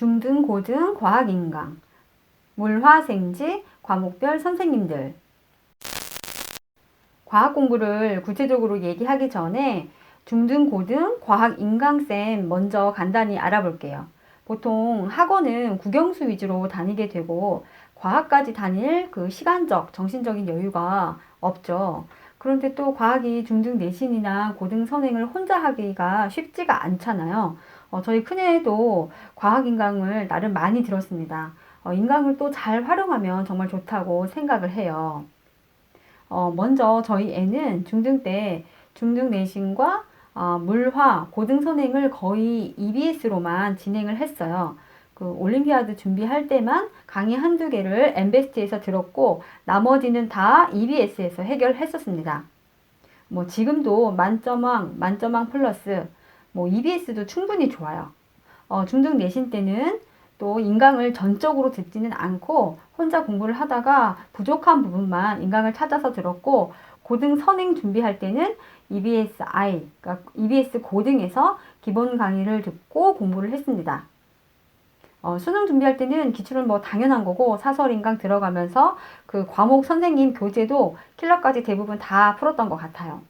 중등, 고등, 과학인강, 물화생지, 과목별 선생님들. 과학 공부를 구체적으로 얘기하기 전에 중등, 고등, 과학 인강쌤 먼저 간단히 알아볼게요. 보통 학원은 국영수 위주로 다니게 되고 과학까지 다닐 그 시간적, 정신적인 여유가 없죠. 그런데 또 과학이 중등 내신이나 고등 선행을 혼자 하기가 쉽지가 않잖아요. 어, 저희 큰애도 과학 인강을 나름 많이 들었습니다. 어, 인강을 또 잘 활용하면 정말 좋다고 생각을 해요. 어, 먼저 저희 애는 중등 때 중등 내신과 어, 물화, 고등 선행을 거의 EBS로만 진행을 했어요. 그 올림피아드 준비할 때만 강의 한두 개를 엠베스트에서 들었고 나머지는 다 EBS에서 해결했었습니다. 뭐 지금도 만점왕, 만점왕 플러스 뭐 EBS도 충분히 좋아요. 어, 중등 내신 때는 또 인강을 전적으로 듣지는 않고 혼자 공부를 하다가 부족한 부분만 인강을 찾아서 들었고 고등 선행 준비할 때는 EBS I, 그러니까 EBS 고등에서 기본 강의를 듣고 공부를 했습니다. 어, 수능 준비할 때는 기출은 뭐 당연한 거고 사설 인강 들어가면서 그 과목 선생님 교재도 킬러까지 대부분 다 풀었던 것 같아요.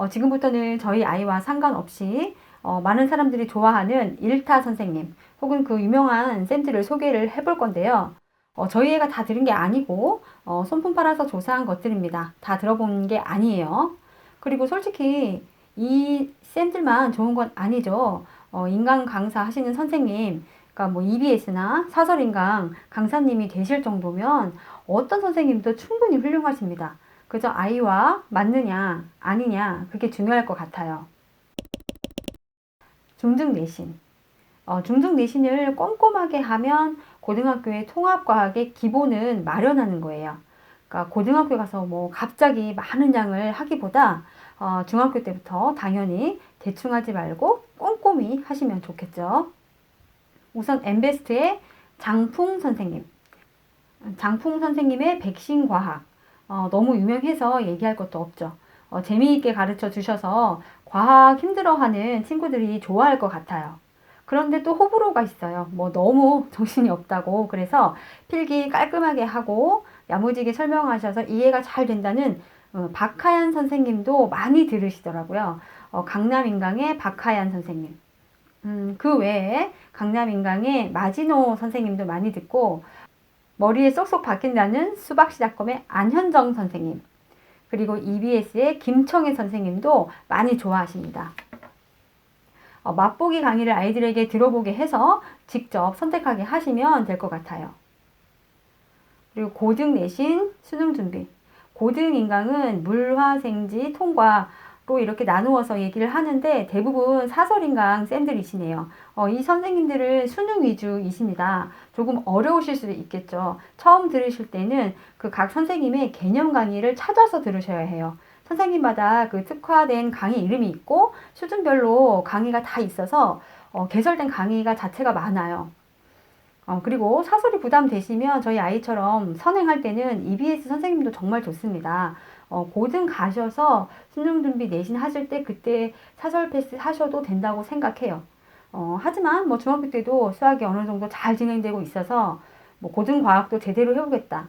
어, 지금부터는 저희 아이와 상관없이 어, 많은 사람들이 좋아하는 일타 선생님 혹은 그 유명한 쌤들을 소개를 해볼 건데요. 어, 저희 애가 다 들은 게 아니고 어, 손품 팔아서 조사한 것들입니다. 다 들어본 게 아니에요. 그리고 솔직히 이 쌤들만 좋은 건 아니죠. 어, 인강 강사 하시는 선생님, 그러니까 뭐 EBS나 사설인강 강사님이 되실 정도면 어떤 선생님도 충분히 훌륭하십니다. 그저 아이와 맞느냐, 아니냐, 그게 중요할 것 같아요. 중등 내신. 어, 중등 내신을 꼼꼼하게 하면 고등학교의 통합과학의 기본은 마련하는 거예요. 그러니까 고등학교 가서 뭐 갑자기 많은 양을 하기보다 어, 중학교 때부터 당연히 대충 하지 말고 꼼꼼히 하시면 좋겠죠. 우선 엠베스트의 장풍 선생님. 장풍 선생님의 백신 과학. 어, 너무 유명해서 얘기할 것도 없죠. 어, 재미있게 가르쳐 주셔서 과학 힘들어하는 친구들이 좋아할 것 같아요. 그런데 또 호불호가 있어요. 뭐 너무 정신이 없다고. 그래서 필기 깔끔하게 하고 야무지게 설명하셔서 이해가 잘 된다는 어, 박하연 선생님도 많이 들으시더라고요. 어, 강남인강의 박하연 선생님. 음, 그 외에 강남인강의 마지노 선생님도 많이 듣고 머리에 쏙쏙 박힌다는 수박시작검의 안현정 선생님. 그리고 EBS의 김청혜 선생님도 많이 좋아하십니다. 어, 맛보기 강의를 아이들에게 들어보게 해서 직접 선택하게 하시면 될 것 같아요. 그리고 고등 내신 수능 준비. 고등 인강은 물화생지 통과로 이렇게 나누어서 얘기를 하는데 대부분 사설인강 쌤들이시네요. 어, 이 선생님들은 수능 위주이십니다. 조금 어려우실 수도 있겠죠. 처음 들으실 때는 그 각 선생님의 개념 강의를 찾아서 들으셔야 해요. 선생님마다 그 특화된 강의 이름이 있고 수준별로 강의가 다 있어서 어, 개설된 강의가 자체가 많아요. 어, 그리고 사설이 부담되시면 저희 아이처럼 선행할 때는 EBS 선생님도 정말 좋습니다. 어, 고등 가셔서 수능 준비 내신 하실 때 그때 사설 패스 하셔도 된다고 생각해요. 어, 하지만 뭐 중학교 때도 수학이 어느 정도 잘 진행되고 있어서 뭐 고등 과학도 제대로 해보겠다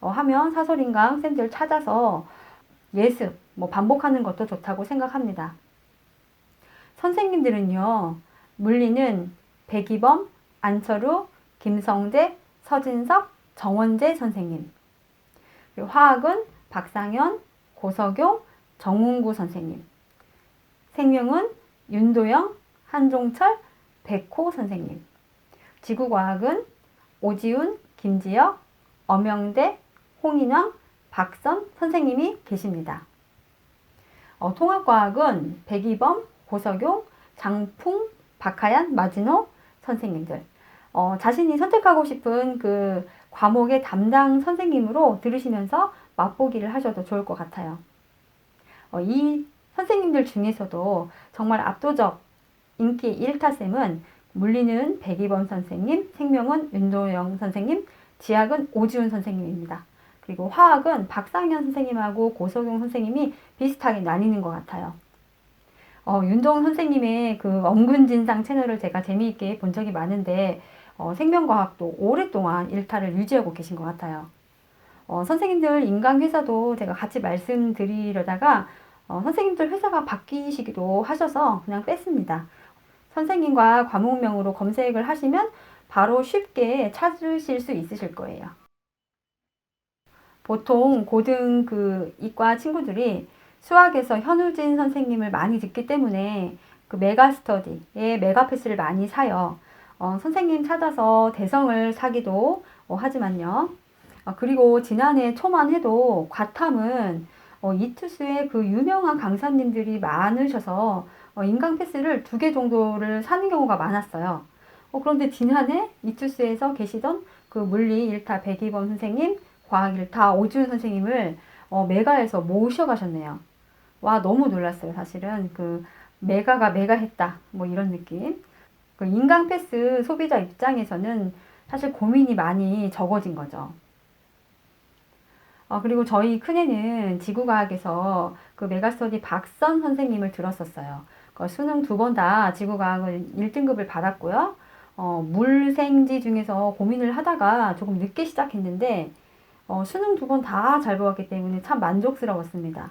어, 하면 사설인강 쌤들 찾아서 예습, 뭐 반복하는 것도 좋다고 생각합니다. 선생님들은요, 물리는 백이범, 안철우, 김성재, 서진석, 정원재 선생님. 화학은 박상현, 고석용, 정웅구 선생님. 생명은 윤도영, 한종철, 백호 선생님. 지구과학은 오지훈, 김지혁, 엄영대, 홍인왕, 박선 선생님이 계십니다. 어, 통합과학은 백이범, 고석용, 장풍, 박하얀, 마진호 선생님들. 어, 자신이 선택하고 싶은 그 과목의 담당 선생님으로 들으시면서 맛보기를 하셔도 좋을 것 같아요. 어, 이 선생님들 중에서도 정말 압도적 인기 1타쌤은 물리는 백이범 선생님, 생명은 윤도영 선생님, 지학은 오지훈 선생님입니다. 그리고 화학은 박상현 선생님하고 고석용 선생님이 비슷하게 나뉘는 것 같아요. 어, 윤종 선생님의 그 엄근진상 채널을 제가 재미있게 본 적이 많은데 어, 생명과학도 오랫동안 일탈을 유지하고 계신 것 같아요. 어, 선생님들 인강회사도 제가 같이 말씀드리려다가 어, 선생님들 회사가 바뀌시기도 하셔서 그냥 뺐습니다. 선생님과 과목명으로 검색을 하시면 바로 쉽게 찾으실 수 있으실 거예요. 보통 고등 그 이과 친구들이 수학에서 현우진 선생님을 많이 듣기 때문에 그 메가 스터디에 메가 패스를 많이 사요. 어, 선생님 찾아서 대성을 사기도 어, 하지만요. 어, 그리고 지난해 초만 해도 과탐은 어, 이투스에 그 유명한 강사님들이 많으셔서 어, 인강 패스를 두 개 정도를 사는 경우가 많았어요. 어, 그런데 지난해 이투스에서 계시던 그 물리 1타 백이범 선생님, 과학 1타 오준 선생님을 어, 메가에서 모셔가셨네요. 와, 너무 놀랐어요, 사실은. 그, 메가가 메가했다. 뭐 이런 느낌. 그 인강 패스 소비자 입장에서는 사실 고민이 많이 적어진 거죠. 어, 그리고 저희 큰애는 지구과학에서 그 메가스터디 박선 선생님을 들었었어요. 그 수능 두 번 다 지구과학을 1등급을 받았고요. 어, 물생지 중에서 고민을 하다가 조금 늦게 시작했는데, 어, 수능 두 번 다 잘 보았기 때문에 참 만족스러웠습니다.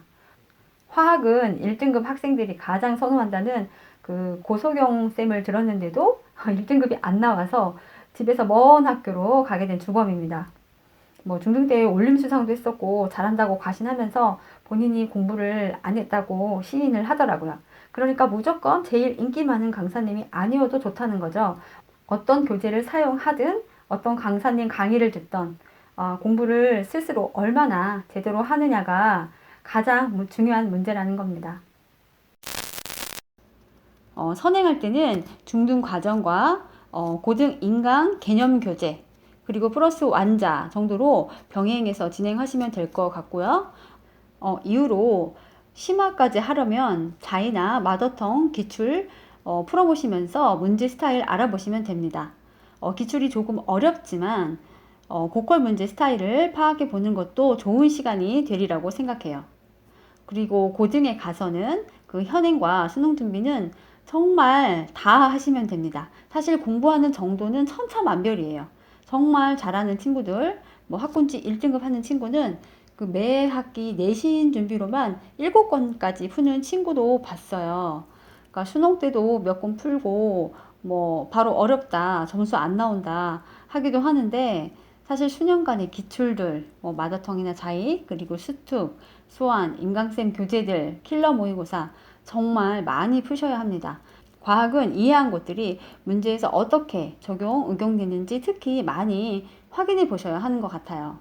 화학은 1등급 학생들이 가장 선호한다는 그 고소경 쌤을 들었는데도 1등급이 안 나와서 집에서 먼 학교로 가게 된 주범입니다. 뭐 중등 때 올림 수상도 했었고 잘한다고 과신하면서 본인이 공부를 안 했다고 시인을 하더라고요. 그러니까 무조건 제일 인기 많은 강사님이 아니어도 좋다는 거죠. 어떤 교재를 사용하든 어떤 강사님 강의를 듣던 어, 공부를 스스로 얼마나 제대로 하느냐가 가장 중요한 문제라는 겁니다. 어, 선행할 때는 중등 과정과 어, 고등 인강 개념 교재 그리고 플러스 완자 정도로 병행해서 진행하시면 될 것 같고요. 어, 이후로 심화까지 하려면 자이나 마더텅 기출 어, 풀어보시면서 문제 스타일 알아보시면 됩니다. 어, 기출이 조금 어렵지만 어, 고퀄 문제 스타일을 파악해 보는 것도 좋은 시간이 되리라고 생각해요. 그리고 고등에 가서는 그 현행과 수능 준비는 정말 다 하시면 됩니다. 사실 공부하는 정도는 천차만별이에요. 정말 잘하는 친구들, 뭐 학군지 1등급 하는 친구는 그 매 학기 내신 준비로만 7권까지 푸는 친구도 봤어요. 그러니까 수능 때도 몇 권 풀고 뭐 바로 어렵다, 점수 안 나온다 하기도 하는데 사실 수년간의 기출들, 뭐 마더텅이나 자이, 그리고 수특, 수완, 인강쌤 교재들, 킬러 모의고사 정말 많이 푸셔야 합니다. 과학은 이해한 것들이 문제에서 어떻게 적용, 응용되는지 특히 많이 확인해 보셔야 하는 것 같아요.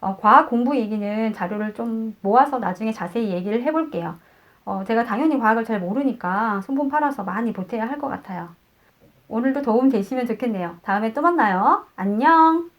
어, 과학 공부 얘기는 자료를 좀 모아서 나중에 자세히 얘기를 해볼게요. 어, 제가 당연히 과학을 잘 모르니까 손품 팔아서 많이 보태야 할 것 같아요. 오늘도 도움 되시면 좋겠네요. 다음에 또 만나요. 안녕!